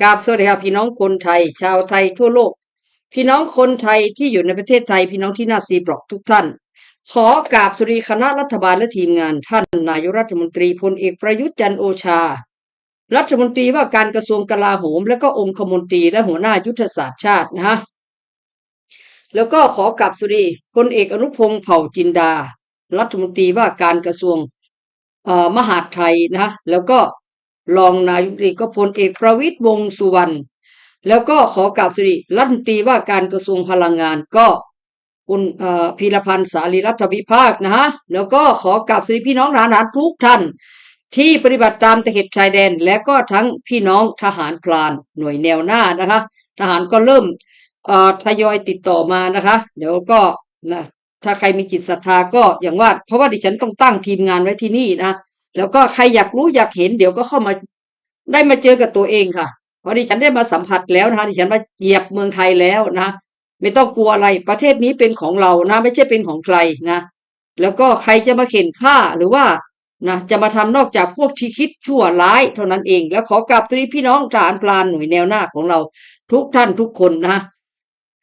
กราบสวัสดีครับพี่น้องคนไทย ชาวไทยทั่วโลก พี่น้องคนไทยที่อยู่ในประเทศไทย พี่น้องที่น่าซีบล็อกทุกท่าน ขอกราบสวัสดีคณะรัฐบาลและทีมงานท่านนายกรัฐมนตรีพลเอกประยุทธ์จันโอชา รัฐมนตรีว่าการกระทรวงกลาโหม และก็องคมนตรีและหัวหน้ายุทธศาสตร์ชาตินะฮะแล้วก็ขอกราบสวัสดีพลเอกอนุพงศ์เผ่าจินดา รัฐมนตรีว่าการกระทรวงมหาดไทยนะแล้วก็ รองนายกรัฐมนตรีก็พลเอกประวิตรวงสุวรรณแล้วก็ขอกราบสวัสดีรัฐมนตรีว่าการกระทรวงพลังงานก็คุณพีรพันธ์สารีรัฐวิภาคนะฮะแล้วก็ขอกราบสวัสดีพี่น้องทหารทุกท่าน ที่ปฏิบัติตามตะเข็บชายแดน และก็ทั้งพี่น้องทหารพลานหน่วยแนวหน้านะคะ ทหารก็เริ่มทยอยติดต่อมานะคะ เดี๋ยวก็นะถ้าใครมีจิตศรัทธาก็อย่างว่า เพราะว่าดิฉันต้องตั้งทีมงานไว้ที่นี่นะ แล้วก็ใครอยากรู้อยากเห็นเดี๋ยวก็เข้ามาได้มาเจอกับตัวเองค่ะเพราะดิฉันได้มาสัมผัสแล้วนะคะดิฉันมาเหยียบเมืองไทยแล้วนะไม่ต้องกลัวอะไรประเทศนี้เป็นของเรานะ ไม่ใช่เป็นของใครนะ แล้วก็ใครจะมาเข็นฆ่าหรือว่านะจะมาทำนอกจากพวกที่คิดชั่วร้ายเท่านั้นเอง แล้วขอกราบตรีพี่น้องทหารพลานหน่วยแนวหน้าของเรา ทุกท่านทุกคนนะ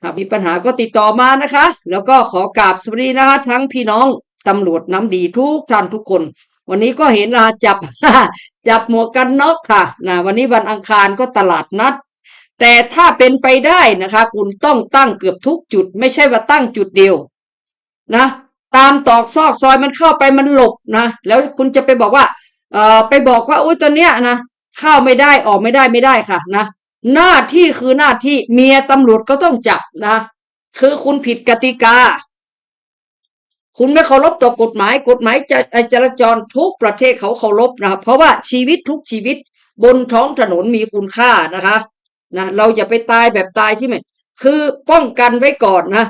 หากมีปัญหาก็ติดต่อมานะคะ แล้วก็ขอกราบสวัสดีนะคะทั้งพี่น้องตำรวจน้ำดีทุกท่านทุกคน วันนี้ก็เห็นนะจับ จับหมวกกันน็อกค่ะนะวันนี้วันอังคารก็ตลาดนัด แต่ถ้าเป็นไปได้นะคะ คุณต้องตั้งเกือบทุกจุด ไม่ใช่ว่าตั้งจุดเดียว นะ ตามตอกซอกซอยมันเข้าไปมันหลบนะแล้วคุณจะไปบอกว่า เอ่อไปบอกว่าโอ้ยตอนเนี้ยนะเข้าไม่ได้ออกไม่ได้ไม่ได้ค่ะนะหน้าที่คือหน้าที่เมียตำรวจก็ต้องจับนะ คือคุณผิดกติกา คุณไม่เคารพต่อกฎหมายกฎหมายจจราจรทุกประเทศเขาเคารพนะเพราะว่าชีวิตทุกชีวิตบนท้องถนนมีคุณค่านะคะนะเราอย่าไปตายแบบตายที่ไม่คือป้องกันไว้ก่อนนะ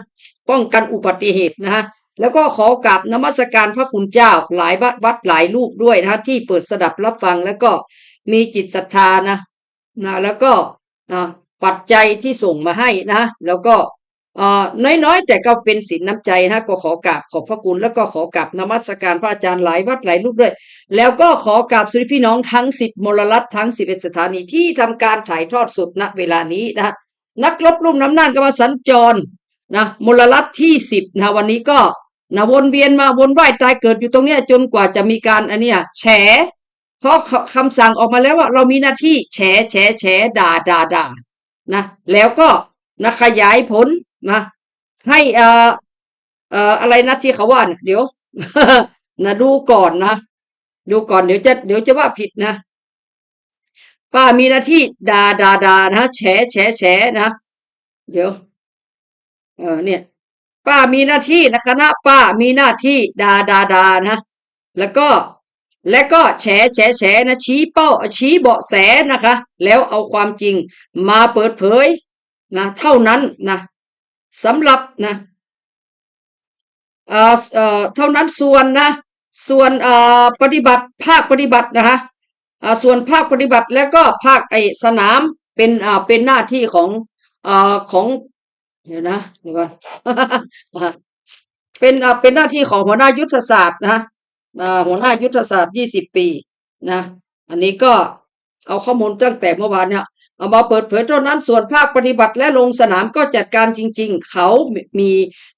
ป้องกันอุบัติเหตุนะฮะแล้วก็ขอกราบนมัสการพระคุณเจ้าหลายวัดวัดหลายรูปด้วยนะที่เปิดสดับรับฟังแล้วก็มีจิตศรัทธานะนะแล้วก็ปัจจัยที่ส่งมาให้นะแล้วก็ น้อยๆ แต่ก็เป็นสินน้ำใจนะก็ขอกราบขอบพระคุณ แล้วก็ขอกราบนมัสการพระอาจารย์หลายวัดหลายรูปด้วย แล้วก็ขอกราบสุริพี่น้องทั้งสิบมลรัฐทั้งสิบเอ็ดสถานีที่ทำการถ่ายทอดสดณเวลานี้นะนักรบลุ่มน้ำน่านก็มาสัญจรนะมลรัฐที่สิบนะวันนี้ก็นะวนเวียนมาวนว่ายตายเกิดอยู่ตรงเนี้ยจนกว่าจะมีการอันเนี้ยแฉเพราะคำสั่งออกมาแล้วว่า เรามีหน้าที่แฉแฉแฉด่าด่าด่านะแล้วก็นะขยายผล นะให้เอ่อเอ่ออะไรนะที่เขาว่าเนี่ยเดี๋ยวนะดูก่อนนะดูก่อนเดี๋ยวจะเดี๋ยวจะว่าผิดนะป้ามีหน้าที่ด่าด่าด่านะแฉแฉแฉนะเดี๋ยวเออเนี่ย ป้ามีหน้าที่นะคณะป้ามีหน้าที่ด่าด่าด่านะแล้วก็และก็แฉแฉแฉนะชี้เป้าชี้เบาะแสนะคะ แล้วเอาความจริงมาเปิดเผยนะ เท่านั้นนะ สำหรับนะเอ่อเอ่อเท่านั้นส่วนนะ ส่วนเอ่อปฏิบัติภาคปฏิบัตินะคะอ่าส่วนภาคปฏิบัติแล้วก็ภาคไอสนามเป็นอ่าเป็นหน้าที่ของอ่าของเดี๋ยวนะเดี๋ยวก่อนเป็นอ่าเป็นหน้าที่ของหัวหน้ายุทธศาสตร์นะอ่าหัวหน้ายุทธศาสตร์ยี่สิบปีนะ อันนี้ก็เอาข้อมูลตั้งแต่เมื่อวานเนี่ย เอามาเปิดเผยเท่านั้นส่วนภาคปฏิบัติและลงสนามก็จัดการจริง ๆ เขามี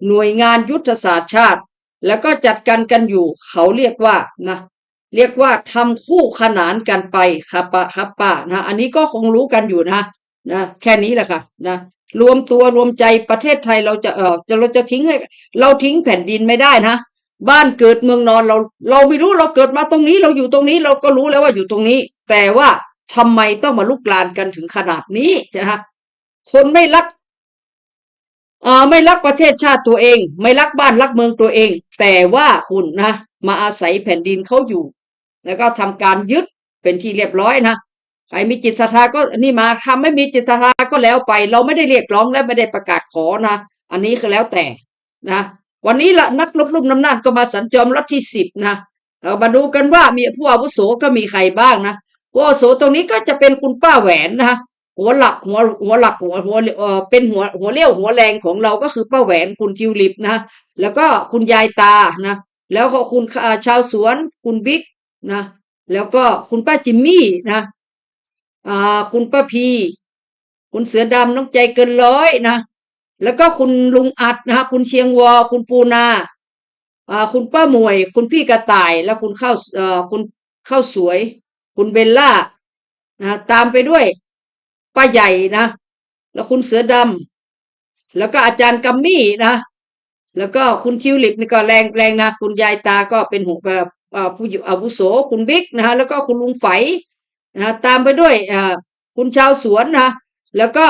หน่วยงานยุทธศาสตร์ชาติ แล้วก็จัดการกันอยู่ เขาเรียกว่านะเรียกว่าทำคู่ขนานกันไปครับป้าครับป้านะอันนี้ก็คงรู้กันอยู่นะนะแค่นี้แหละค่ะนะรวมตัวรวมใจประเทศไทยเราจะเออจะเราจะทิ้งให้เราทิ้งแผ่นดินไม่ได้นะบ้านเกิดเมืองนอนเรา เราไม่รู้เราเกิดมาตรงนี้เราอยู่ตรงนี้เราก็รู้แล้วว่าอยู่ตรงนี้ แต่ว่า ทำไมต้องมาลุกลานกันถึงขนาดนี้นะฮะคนไม่รักอ่าไม่รักประเทศชาติตัวเอง ไม่รักบ้านรักเมืองตัวเอง แต่ว่าคุณนะ มาอาศัยแผ่นดินเขาอยู่ แล้วก็ทำการยึดเป็นที่เรียบร้อยนะใครมีจิตศรัทธาก็นี่มาทำไม่มีจิตศรัทธาก็แล้วไป เราไม่ได้เรียกร้องและไม่ได้ประกาศขอนะ อันนี้คือแล้วแต่นะ วันนี้ละนักลบลุ่มน้ำหน้าก็มาสัญจรรัฐที่สิบนะเรามาดูกันว่ามีผู้อาวุโสก็มีใครบ้างนะ ผู้อาวุโสตรงนี้ก็จะเป็นคุณป้าแหวนนะหัวหลักหัวหัวหลักหัวหัวเออเป็นหัวหัวเลี้ยวหัวแรงของเราก็คือป้าแหวนคุณทิวลิปนะแล้วก็คุณยายตานะแล้วก็คุณชาวสวนคุณบิ๊กนะแล้วก็คุณป้าจิมมี่นะอ่าคุณป้าพี คุณเสือดำน้องใจเกินร้อยนะแล้วก็คุณลุงอัดนะคุณเชียงวอ คุณปูนาอ่าคุณป้าหมวย คุณพี่กระต่าย แล้วคุณข้าวอ่อคุณข้าวสวย คุณเบลล่านะตามไปด้วยป้าใหญ่นะ แล้วคุณเสือดำแล้วก็อาจารย์กัมมี่นะแล้วก็คุณทิวลิปนี่ก็แรงแรงนะ คุณยายตาก็เป็นหูแบบอาผู้อยู่อาวุโสคุณบิ๊กนะฮะแล้วก็คุณลุงไฝนะตามไปด้วยคุณชาวสวนนะแล้วก็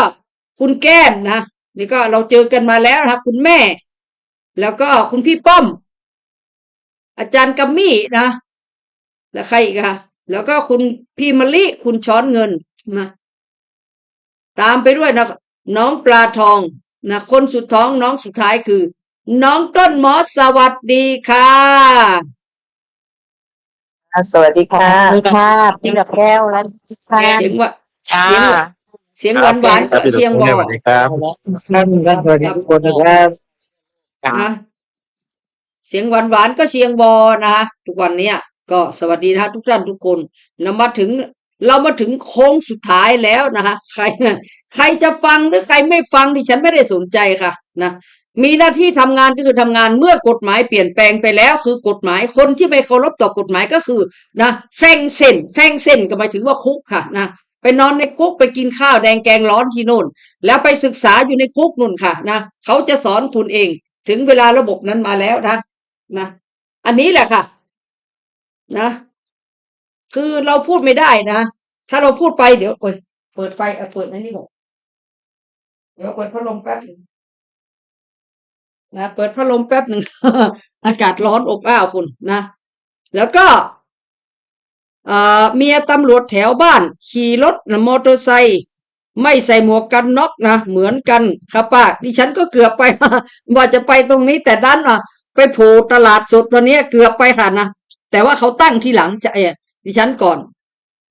คุณแก้มนะนี่ก็เราเจอกันมาแล้วนะครับ คุณแม่ แล้วก็คุณพี่ป้อม อาจารย์กัมมี่นะ แล้วใครอีกอะ แล้วก็คุณพี่มะลิคุณช้อนเงินนะตามไปด้วยนะน้องปลาทองนะคนสุดท้องน้องสุดท้ายคือ น้องต้นหมอสวัสดีค่ะอ่าสวัสดีค่ะค่ะพี่ดอกแก้วและพี่ค่ะเสียงว่าค่ะเสียงเสียงหวานหวานๆครับก็เชียงวอสวัสดีครับท่านท่านสวัสดีทุกคนนะครับนะเสียงหวานหวานๆก็เชียงวอนะทุกวันเนี้ย ก็สวัสดีนะฮะทุกท่านทุกคนเรามาถึงเรามาถึงโค้งสุดท้ายแล้วนะฮะใครใครจะฟังหรือใครไม่ฟังดิฉันไม่ได้สนใจค่ะนะมีหน้าที่ทำงานก็คือทำงานเมื่อกฎหมายเปลี่ยนแปลงไปแล้ว คือกฎหมายคนที่ไม่เคารพต่อกฎหมายก็คือนะแฟงเส้นแฟงเส้นก็หมายถึงว่าคุกค่ะนะไปนอนในคุกไปกินข้าวแดงแกงร้อนที่นู่น แล้วไปศึกษาอยู่ในคุกนู่นค่ะนะเขาจะสอนคุณเอง ถึงเวลาระบบนั้นมาแล้วนะนะ อันนี้แหละค่ะ นะ คือเราพูดไม่ได้นะ ถ้าเราพูดไปเดี๋ยวโอ้ยเปิดไฟเออเปิดในนี่ก่อนเดี๋ยวเปิดพัดลมแป๊บหนึ่งนะเปิดพัดลมแป๊บหนึ่งอากาศร้อนอบอ้าวคุณนะ แล้วก็อ่าเมียตำรวจแถวบ้าน ขี่รถมอเตอร์ไซค์ไม่ใส่หมวกกันน็อกนะเหมือนกันครับป้าดิฉันก็เกือบไปว่าจะไปตรงนี้แต่ดันอะ ไปโผล่ตลาดสดวันนี้เกือบไปค่ะนะ แต่ว่าเขาตั้งที่หลังจะเออดิฉันก่อน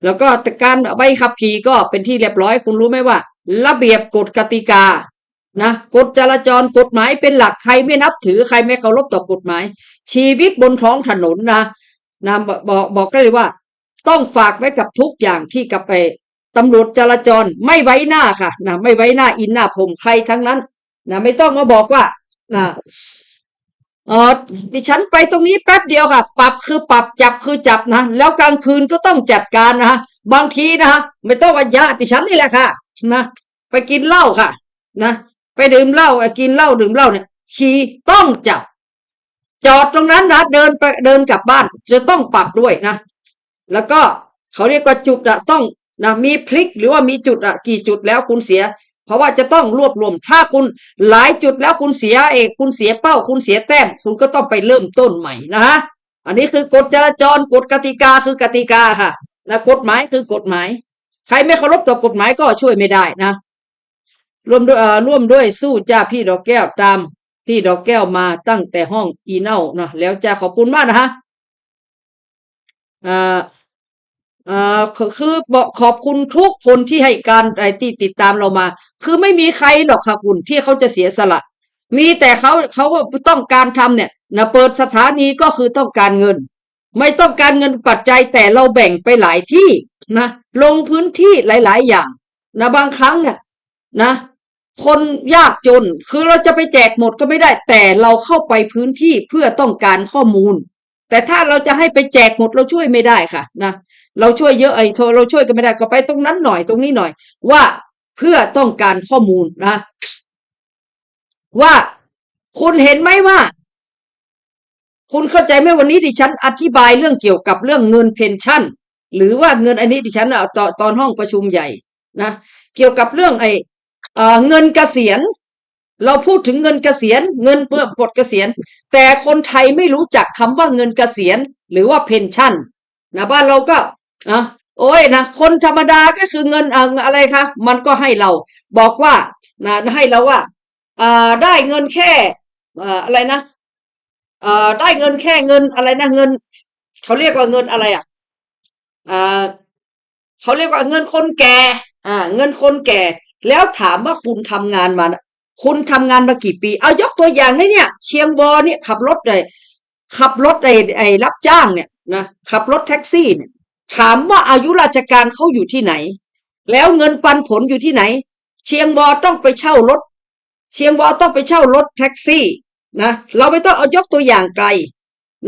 แล้วก็การใบขับขี่ก็เป็นที่เรียบร้อยคุณรู้ไหมว่า ระเบียบกฎกติกานะกฎจราจรกฎหมายเป็นหลักใครไม่นับถือใครไม่เคารพต่อกฎหมาย ชีวิตบนท้องถนนนะนะบอกบอกบอกได้เลยว่า ต้องฝากไว้กับทุกอย่างที่กับไปตำรวจจราจรไม่ไว้หน้าค่ะนะไม่ไว้หน้าอินหน้าผมใครทั้งนั้นนะไม่ต้องมาบอกว่านะ เออดิฉันไปตรงนี้แป๊บเดียวค่ะ ปรับคือปรับจับคือจับนะ แล้วกลางคืนก็ต้องจัดการนะบางทีนะไม่ต้องว่าญาติดิฉันนี่แหละค่ะนะไปกินเหล้าค่ะ นะไปดื่มเหล้าเอ่อกินเหล้าดื่มเหล้าเนี่ยขี่ต้องจับ จอดตรงนั้นนะเดินไปเดินกลับบ้าน จะต้องปรับด้วยนะ แล้วก็เขาเรียกว่าจุดอะต้องนะมีพลิกหรือว่ามีจุดอะกี่จุดแล้วคุณเสีย เพราะว่าจะต้องรวบรวม ถ้าคุณหลายจุดแล้วคุณเสียเอกคุณเสียเป้า คุณเสียแต้ม คุณก็ต้องไปเริ่มต้นใหม่นะฮะอันนี้คือกฎจราจรกฎกติกาคือกติกาค่ะนะกฎหมายคือกฎหมาย ใครไม่เคารพต่อกฎหมายก็ช่วยไม่ได้นะ ร่วมด้วยร่วมด้วยสู้จ้าพี่ดอกแก้วตาม พี่ดอกแก้วมาตั้งแต่ห้องอีเน่าเนาะแล้วจะขอบคุณมากนะฮะอ่า คือคือบอกขอบคุณทุกคนที่ให้การไอที่ติดตามเรามา คือไม่มีใครหรอกค่ะคุณที่เขาจะเสียสละ มีแต่เขาเขาต้องการทำเนี่ยนะเปิดสถานีก็คือต้องการเงิน ไม่ต้องการเงินปัจจัยแต่เราแบ่งไปหลายที่นะลงพื้นที่หลาย ๆ อย่างนะบางครั้งเนี่ยนะ คนยากจนคือเราจะไปแจกหมดก็ไม่ได้ แต่เราเข้าไปพื้นที่เพื่อต้องการข้อมูล แต่ถ้าเราจะให้ไปแจกหมดเราช่วยไม่ได้ค่ะนะเราช่วยเยอะไอ้โทเราช่วยกันไม่ได้ก็ไปตรงนั้นหน่อยตรงนี้หน่อย ว่าเพื่อต้องการข้อมูลนะ ว่าคุณเห็นไหมว่า คุณเข้าใจไหมวันนี้ดิฉันอธิบายเรื่องเกี่ยวกับเรื่องเงินเพนชั่น หรือว่าเงินอันนี้ดิฉันเอาตอนตอนห้องประชุมใหญ่นะเกี่ยวกับเรื่องไอ้เอเงินเกษียณ เราพูดถึงเงินเกษียณเงินเพื่อปลดเกษียณ แต่คนไทยไม่รู้จักคำว่าเงินเกษียณ หรือว่าเพนชั่นนะบ้านเราก็อะโอ้ยนะคนธรรมดาก็คือเงินอะไรคะมันก็ให้เรา บอกว่านะให้เราว่าอ่าได้เงินแค่อ่อะไรนะอ่าได้เงินแค่เงินอะไรนะเงินเขาเรียกว่าเงินอะไรอะอ่าเขาเรียกว่าเงินคนแก่อ่า เงินคนแก่ แล้วถามว่าคุณทำงานมา คุณทำงานมากี่ปี เอายกตัวอย่างได้เนี่ย เชียงวอเนี่ยขับรถเลยขับรถไอ้ไอ้รับจ้างเนี่ยนะขับรถแท็กซี่เนี่ยถามว่าอายุราชการเขาอยู่ที่ไหน แล้วเงินปันผลอยู่ที่ไหน เชียงบอต้องไปเช่ารถ เชียงบอต้องไปเช่ารถแท็กซี่นะเราไม่ต้องเอายกตัวอย่างไกล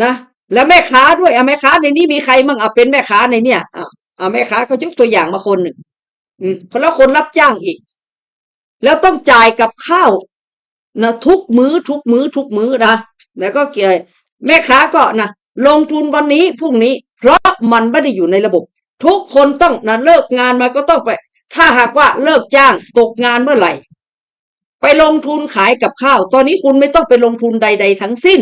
นะแล้วแม่ค้าด้วยอะแม่ค้าในนี้มีใครมั่งอะเป็นแม่ค้าในเนี่ยอะอะแม่ค้าเขายกตัวอย่างมาคนหนึ่งอืมแล้วคนรับจ้างอีก แล้วต้องจ่ายกับข้าวนะทุกมื้อทุกมื้อทุกมื้อนะแล้วก็เกี่ยแม่ค้าก็นะลงทุนวันนี้พรุ่งนี้ เพราะมันไม่ได้อยู่ในระบบ ทุกคนต้องนะเลิกงานมาก็ต้องไป ถ้าหากว่าเลิกจ้างตกงานเมื่อไหร่ ไปลงทุนขายกับข้าว ตอนนี้คุณไม่ต้องไปลงทุนใด ๆ ทั้งสิ้น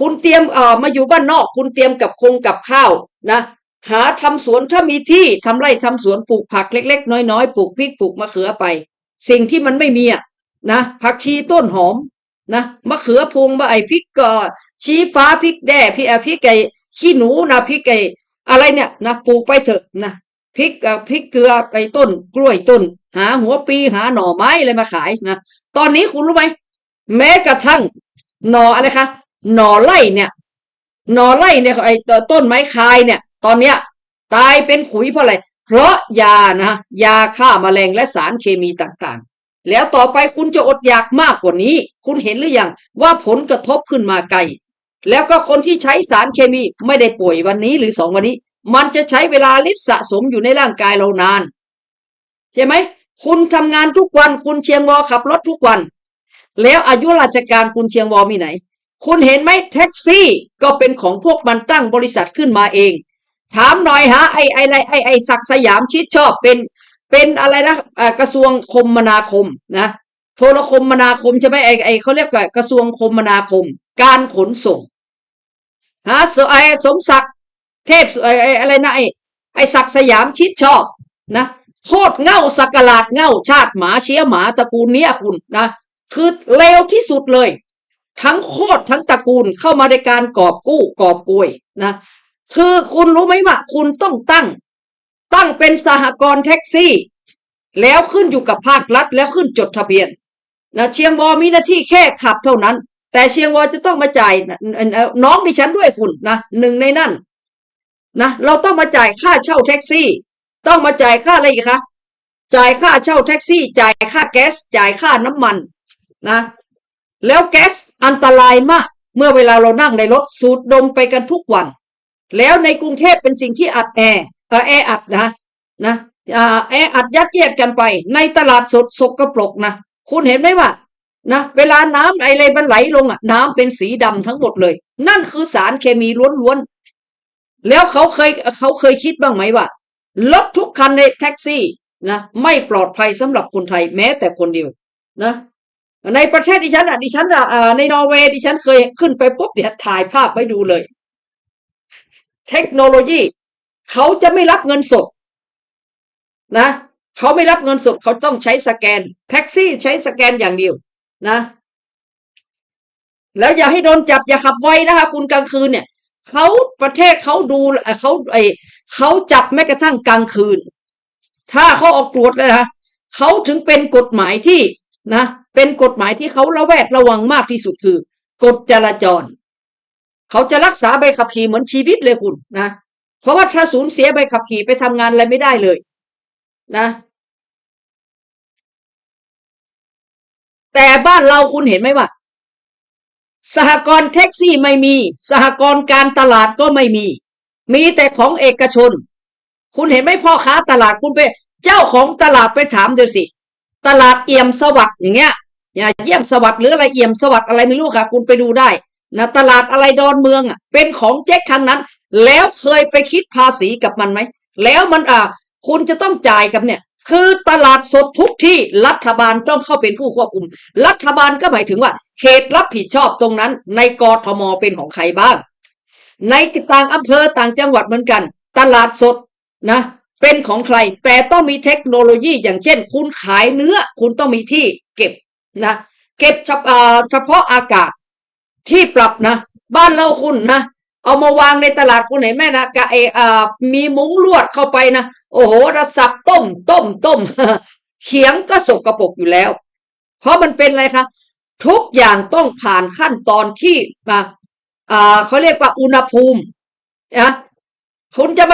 คุณเตรียมเอ่อมาอยู่บ้านนอก คุณเตรียมกับคงกับข้าวนะหาทำสวนถ้ามีที่ทำไร่ทำสวนปลูกผักเล็ก ๆ น้อยๆปลูกพริกปลูกมะเขือไป สิ่งที่มันไม่มีอะนะผักชีต้นหอมนะมะเขือพวงมะไอพริกกอชี้ฟ้าพริกแด้พริกอพริกไก่ขี้หนูนะพริกไก่อะไรเนี่ยนะปลูกไปเถอะนะพริกอ่อพริกเกลือไปต้น กล้วยต้น หาหัวปีหาหน่อไม้อะไรมาขายนะตอนนี้คุณรู้ไหมแม้กระทั่งหน่ออะไรคะหน่อไร่เนี่ยหน่อไร่เนี่ยไอต้นไม้คายเนี่ย ตอนเนี้ย ตายเป็นขุยเพราะอะไร เพราะยานะยาฆ่าแมลงและสารเคมีต่างๆ แล้วต่อไปคุณจะอดอยากมากกว่านี้ คุณเห็นหรือยังว่าผลกระทบขึ้นมาไกล แล้วก็คนที่ใช้สารเคมีไม่ได้ป่วยวันนี้หรือสองวันนี้ มันจะใช้เวลาฤทธิ์สะสมอยู่ในร่างกายเรานาน ใช่ไหม คุณทำงานทุกวันคุณเชียงวอขับรถทุกวัน แล้วอายุราชการคุณเชียงวอมีไหน คุณเห็นไหมแท็กซี่ก็เป็นของพวกมันตั้งบริษัทขึ้นมาเอง ถามหน่อยฮะไอ้ไอ้ไอ้ไอ้ไอ้ศักสยามชิดชอบเป็นเป็นอะไรนะกระทรวงคมนาคมนะโทรคมนาคมใช่ไหมไอ้ไอ้เขาเรียกว่ากระทรวงคมนาคม การขนส่งฮะสไอ้สมศักดิ์เทพไอ้ไอ้อะไรนะไอ้ไอ้ศักสยามชิดชอบนะโคตรเง่าสักลาดเง่าชาติหมาเชื้อหมาตระกูลเนี้ยคุณนะคือเลวที่สุดเลย ทั้งโคตรทั้งตระกูลเข้ามาในการกอบกู้กอบกวยนะ คือคุณรู้ไหมว่า คุณต้องตั้ง ตั้งเป็นสหกรณ์แท็กซี่ แล้วขึ้นอยู่กับภาครัฐแล้วขึ้นจดทะเบียนนะเชียงวอมีหน้าที่แค่ขับเท่านั้น แต่เชียงวอจะต้องมาจ่ายน้องดิฉันด้วยคุณนะหนึ่งในนั้นนะเราต้องมาจ่ายค่าเช่าแท็กซี่ ต้องมาจ่ายค่าอะไรอีกคะจ่ายค่าเช่าแท็กซี่ จ่ายค่าแก๊ส จ่ายค่าน้ำมันนะแล้วแก๊สอันตรายมาก เมื่อเวลาเรานั่งในรถสูดดมไปกันทุกวัน แล้วในกรุงเทพเป็นสิ่งที่อัดแอร์เอ่อแออัดนะนะอ่าแออัดยัดเยียดกันไป ในตลาดสดสกปรกนะคุณเห็นไหมว่านะเวลาน้ำอะไรมันไหลลงอะ น้ำเป็นสีดำทั้งหมดเลย นั่นคือสารเคมีล้วนๆแล้วเขาเคยเขาเคยคิดบ้างไหมว่ารถทุกคันในแท็กซี่นะไม่ปลอดภัยสำหรับคนไทยแม้แต่คนเดียวนะในประเทศดิฉันอะดิฉันอะในนอร์เวย์ดิฉันเคยขึ้นไปปุ๊บเดี๋ยวถ่ายภาพไว้ดูเลย เทคโนโลยีเขาจะไม่รับเงินสดนะเขาไม่รับเงินสดเขาต้องใช้สแกน แท็กซี่ใช้สแกนอย่างเดียวนะ แล้วอย่าให้โดนจับอย่าขับไว้นะคะ คุณกลางคืนเนี่ยเขาประเทศเขาดูเขาไอเขาจับแม้กระทั่งกลางคืน ถ้าเขาออกตรวจเลยนะเขาถึงเป็นกฎหมายที่นะ เป็นกฎหมายที่เขาระแวดระวังมากที่สุดคือกฎจราจร เขาจะรักษาใบขับขี่เหมือนชีวิตเลยคุณนะ เพราะว่าถ้าสูญเสียใบขับขี่ไปทำงานอะไรไม่ได้เลย นะ แต่บ้านเราคุณเห็นไหมว่า สหกรณ์แท็กซี่ไม่มี สหกรณ์การตลาดก็ไม่มี มีแต่ของเอกชน คุณเห็นไหมพ่อค้าตลาดคุณไป เจ้าของตลาดไปถามเดี๋ยวสิ ตลาดเอี่ยมสวัสดิ์อย่างเงี้ยอย่าเยี่ยมสวัสดิ์หรืออะไรเอี่ยมสวัสดิ์อะไรไม่รู้ค่ะ คุณไปดูได้ นะตลาดอะไรดอนเมืองอะเป็นของเจ๊กทั้งนั้น แล้วเคยไปคิดภาษีกับมันไหม แล้วมันอ่าคุณจะต้องจ่ายกับเนี่ย คือตลาดสดทุกที่รัฐบาลต้องเข้าเป็นผู้ควบคุม รัฐบาลก็หมายถึงว่า เขตรับผิดชอบตรงนั้น ในกรทมเป็นของใครบ้าง ในต่างอำเภอต่างจังหวัดเหมือนกัน ตลาดสดนะเป็นของใคร แต่ต้องมีเทคโนโลยีอย่างเช่น คุณขายเนื้อ คุณต้องมีที่เก็บนะ เก็บเฉพาะอากาศ ที่ปรับนะ บ้านเราคุณนะ เอามาวางในตลาดคุณเห็นไหมนะกะเออมีมุ้งลวดเข้าไปนะ โอ้โหระสับต้ม ต้มต้มเขียงก็สกรปรกอยู่แล้ว เพราะมันเป็นอะไรคะทุกอย่างต้องผ่านขั้นตอนที่มาเขาเรียกว่าอุณหภูมินะคุณจะมา